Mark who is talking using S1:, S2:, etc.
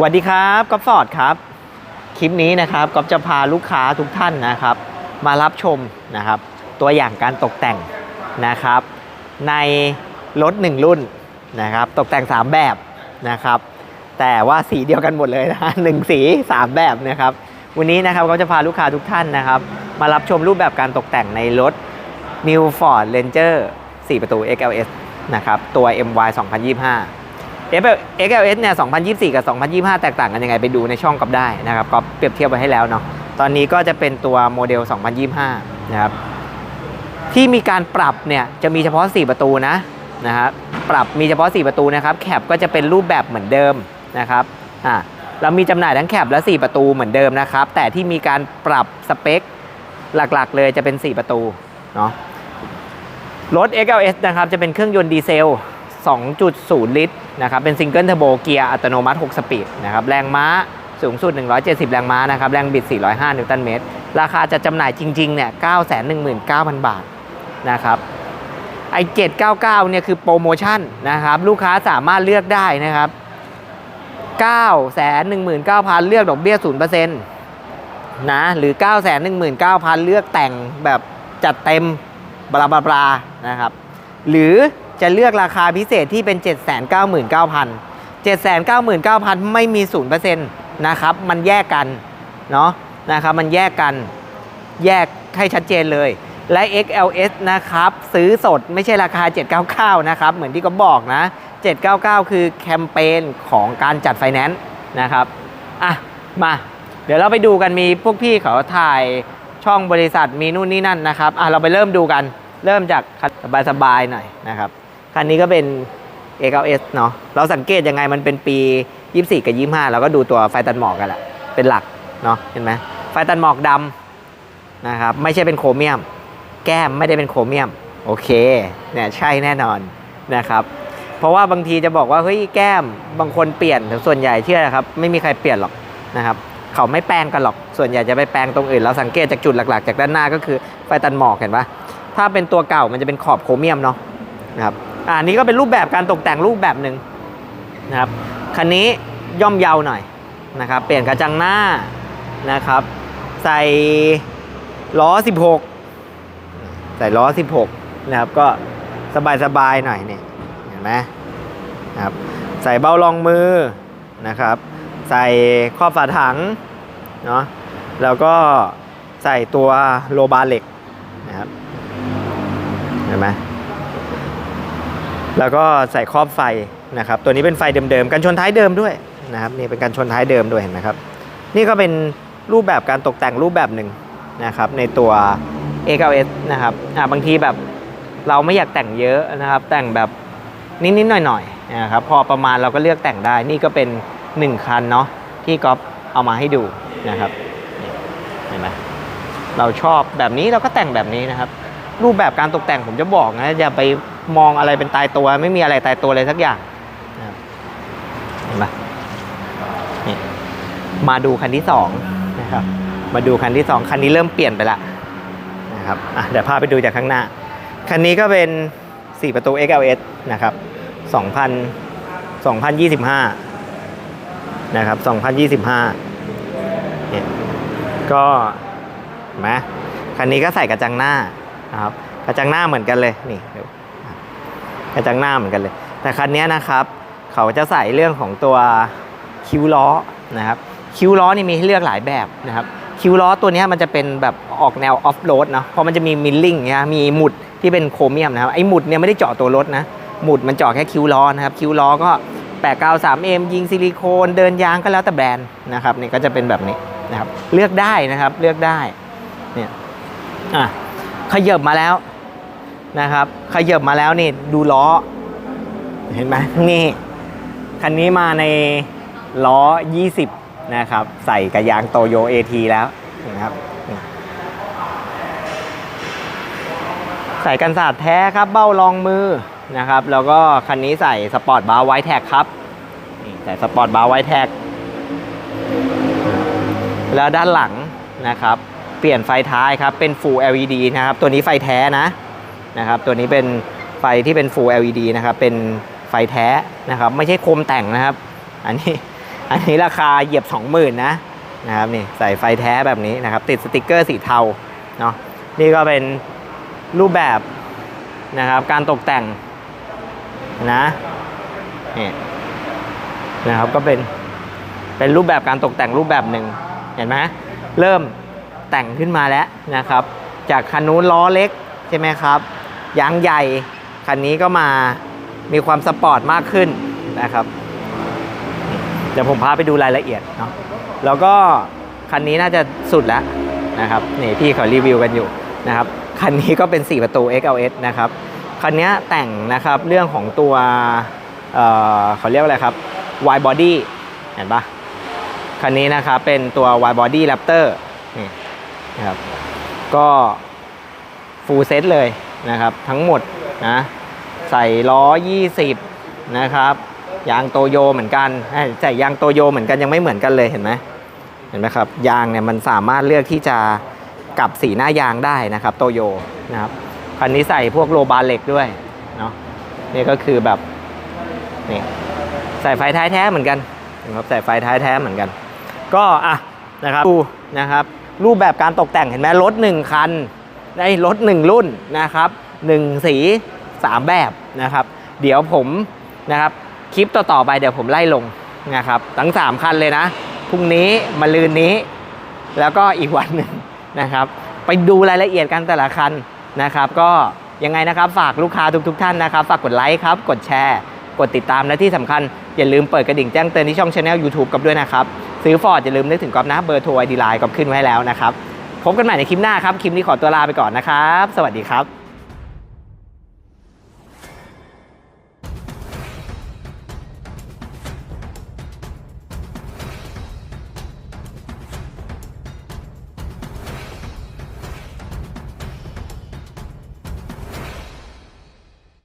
S1: สวัสดีครับก๊อฟฟอร์ดครับ คลิปนี้นะครับก๊อฟจะพาลูกค้าทุกท่านนะครับ มารับชมนะครับ ตัวอย่างการตกแต่งนะครับ ในรถหนึ่งรุ่นนะครับ ตกแต่ง 3 แบบนะครับ แต่ว่าสีเดียวกันหมดเลยนะหนึ่งสี 3 แบบนะครับ วันนี้นะครับก็จะพาลูกค้าทุกท่านนะครับ มารับชมรูปแบบการตกแต่งในรถ New Ford Ranger 4 ประตู XLS นะครับ ตัว MY 2025 XLS เนี่ย 2024 กับ 2025 แตกต่างกันยังไงไปดูในช่องกับได้นะครับก็เปรียบเทียบไว้ให้แล้วเนาะ ตอนนี้ก็จะเป็นตัวโมเดล 2025 นะครับ ที่มีการปรับเนี่ยจะมีเฉพาะ 4 ประตูนะนะครับปรับมีเฉพาะ 4 ประตูนะครับ แคปก็จะเป็นรูปแบบเหมือนเดิมนะครับ อ่าเรามีจำหน่ายทั้งแคปและ 4 ประตูเหมือนเดิมนะครับ แต่ที่มีการปรับสเปคหลักๆ เลยจะเป็น 4 ประตูเนาะ รถ XLS นะครับจะเป็นเครื่องยนต์ดีเซล 2.0 ลิตร นะครับเป็นซิงเกิลเทอร์โบเกียร์อัตโนมัติ 6 สปีดนะครับแรงม้าสูงสุด 170 แรงม้านะครับแรงบิด 405 นิวตันเมตร ราคาจะจำหน่ายจริงๆเนี่ย919,000 บาทนะครับไอ799เนี่ยคือโปรโมชั่นนะครับลูกค้าสามารถเลือกได้นะครับ919,000 เลือกดอกเบี้ย 0%นะหรือ 919,000 เลือกแต่งแบบจัดเต็มบลาบลาบลานะครับหรือ จะเลือกราคาพิเศษที่เป็น 799,000 799,000 ไม่มี 0%นะครับ มันแยกกัน เนาะนะครับ มันแยกกัน แยกให้ชัดเจนเลย และ XLS นะครับ ซื้อสดไม่ใช่ราคา 799 นะครับ เหมือนที่ก็บอกนะ 799 คือแคมเปญของการจัดไฟแนนซ์นะครับ อะ มา เดี๋ยวเราไปดูกันมีพวกพี่เขาถ่ายช่องบริษัทมีนู่นนี่นั่นนะครับ อะ เราไปเริ่มดูกัน เริ่มจากสบายๆหน่อยนะครับ คันนี้ก็เป็น A9S เนาะเราสังเกตยังไงมันเป็นปี 24 กับ 25 เราก็ดูตัวไฟตัดหมอกกันแหละเป็นหลักเนาะเห็นไหมไฟตัดหมอกดำนะครับไม่ใช่เป็นโครเมียม แก้มไม่ได้เป็นโครเมียม โอเคเนี่ยใช่แน่นอนนะครับเพราะว่าบางทีจะบอกว่าเฮ้ยแก้มบางคนเปลี่ยนแต่ส่วนใหญ่เชื่อนะครับไม่มีใครเปลี่ยนหรอกนะครับเขาไม่แปลงกันหรอกส่วนใหญ่จะไปแปลงตรงอื่นเราสังเกตจากจุดหลักๆ จากด้านหน้าก็คือไฟตัดหมอกเห็นปะถ้าเป็นตัวเก่ามันจะเป็นขอบโครเมียมเนาะนะครับ อ่านี่ก็เป็นรูปแบบการตกแต่งรูปแบบหนึ่งนะครับคันนี้ย่อมเยาวหน่อยนะครับ เปลี่ยนกระจังหน้านะครับ ใส่ล้อ 16 ใส่ล้อ 16 นะครับ ก็สบายๆหน่อยเนี่ยเห็นไหมนะครับ ใส่เบ้ารองมือนะครับ ใส่ครอบฝาถังเนาะแล้วก็ใส่ตัวโลบาร์เหล็กนะครับ เห็นไหม แล้วก็ใส่ครอบไฟนะครับ ตัวนี้เป็นไฟเดิมๆกันชนท้ายเดิมด้วยนะครับนี่เป็นการชนท้ายเดิมด้วยเห็นไหมครับ นี่ก็เป็นรูปแบบการตกแต่งรูปแบบหนึ่งนะครับในตัว A9S นะครับบางทีแบบเราไม่อยากแต่งเยอะนะครับ แต่งแบบนิดๆหน่อยๆนะครับพอประมาณเราก็เลือกแต่งได้ นี่ก็เป็น 1 คันเนาะที่ก๊อฟเอามาให้ดูนะครับเห็นไหมเราชอบแบบนี้เราก็แต่งแบบนี้นะครับ รูปแบบการตกแต่งผมจะบอกนะอย่าไป มองอะไรเป็นตายตัว ไม่มีอะไรตายตัวเลยสักอย่างเห็นไหมนี่มาดูคันที่สองนะครับ มาดูคันที่สองคันนี้เริ่มเปลี่ยนไปละนะครับอะเดี๋ยวพาไปดูจากข้างหน้า คันนี้ก็เป็น 4 ประตู XLS นะครับ2,000 2025 นะครับ 2025เนี่ยก็เห็นไหมคันนี้ก็ใส่กระจังหน้านะครับกระจังหน้าเหมือนกันเลยนี่ดู กระจังหน้าเหมือนกันเลย แต่คันนี้นะครับ เขาจะใส่เรื่องของตัวคิ้วล้อนะครับ คิ้วล้อนี่มีให้เลือกหลายแบบนะครับ คิ้วล้อตัวนี้มันจะเป็นแบบออกแนวออฟโรดเนาะเพราะมันจะมีมิลลิ่งเนี่ยมีหมุดที่เป็นโครเมียมนะครับไอ้หมุดเนี่ยไม่ได้เจาะตัวรถนะหมุดมันเจาะแค่คิ้วล้อนะครับ คิ้วล้อก็แปะกาว 3M ยิงซิลิโคนเดินยางก็แล้วแต่แบรนด์นะครับนี่ก็จะเป็นแบบนี้นะครับ เลือกได้นะครับเลือกได้เนี่ยอะขยับมาแล้ว นะครับขยับมาแล้วนี่ดูล้อ เห็นไหมนี่ คันนี้มาในล้อ 20 นะครับ ใส่กับยางโตโย AT แล้วนะครับใส่กันสาดแท้ครับเบ้ารองมือนะครับ แล้วก็คันนี้ใส่สปอร์ตบาร์ไวท์แท็กครับใส่สปอร์ตบาร์ไวท์แท็กแล้วด้านหลังนะครับ เปลี่ยนไฟท้ายครับ เป็น Full LED นะครับ ตัวนี้ไฟแท้นะ นะครับตัวนี้เป็นไฟที่เป็น Full LED นะครับเป็นไฟแท้นะครับไม่ใช่โคมแต่งนะครับ อันนี้อันนี้ราคาเหยียบ 20,000นะนะครับนี่ใส่ไฟแท้แบบนี้นะครับติดสติกเกอร์สีเทาเนาะนี่ก็เป็นรูปแบบนะครับการตกแต่งนะนี่นะครับก็เป็นเป็นรูปแบบการตกแต่งรูปแบบหนึ่งเห็นไหมเริ่มแต่งขึ้นมาแล้วนะครับ จากคันนู้นล้อเล็กใช่ไหมครับ ยางใหญ่ คันนี้ก็มามีความสปอร์ตมากขึ้นนะครับ เดี๋ยวผมพาไปดูรายละเอียดเนาะแล้วก็คันนี้น่าจะสุดแล้วนะครับนี่พี่เขารีวิวกันอยู่นะครับคันนี้ก็เป็น 4 ประตู XLS นะครับคันนี้แต่งนะครับเรื่องของตัวเเขาเรียกว่าอะไรครับ wide body เห็นปะคันนี้นะครับเป็นตัว wide body Raptor นี่นะครับก็ full set เลย นะครับทั้งหมดนะใส่ล้อ 20 นะครับ ยางโตโยเหมือนกันใส่ยางโตโยเหมือนกันยังไม่เหมือนกันเลยเห็นไหมเห็นไหมครับยางเนี่ยมันสามารถเลือกที่จะกลับสีหน้ายางได้นะครับโตโยนะครับคันนี้ใส่พวกโลบาร์เหล็กด้วยเนาะนี่ก็คือแบบนี่ใส่ไฟท้ายแท้เหมือนกันนะครับใส่ไฟท้ายแท้เหมือนกัน ก็อะนะครับดูนะครับรูปแบบการตกแต่งเห็นไหมรถหนึ่งคัน ได้รถหนึ่งรุ่นนะครับหนึ่งสีสามแบบนะครับ เดี๋ยวผมนะครับคลิปต่อๆไปเดี๋ยวผมไล่ลงนะครับทั้ง 3 คันเลยนะพรุ่งนี้มาลืนนี้ แล้วก็อีกวันหนึ่งนะครับ ไปดูรายละเอียดกันแต่ละคันนะครับ ก็ยังไงนะครับฝากลูกค้าทุกๆท่านนะครับ ฝากกดไลค์ครับ กดแชร์ กดติดตามและที่สำคัญ อย่าลืมเปิดกระดิ่งแจ้งเตือนที่ช่องช anel YouTube กับด้วยนะครับ ซื้อฟอร์ดอย่าลืมนึกถึงกอบนะเบอร์โทรไอดีไลน์กอบขึ้นไว้แล้วนะครับ พบกันใหม่ในคลิปหน้าครับ คลิปนี้ขอตัวลาไปก่อนนะครับ สวัสดีครับ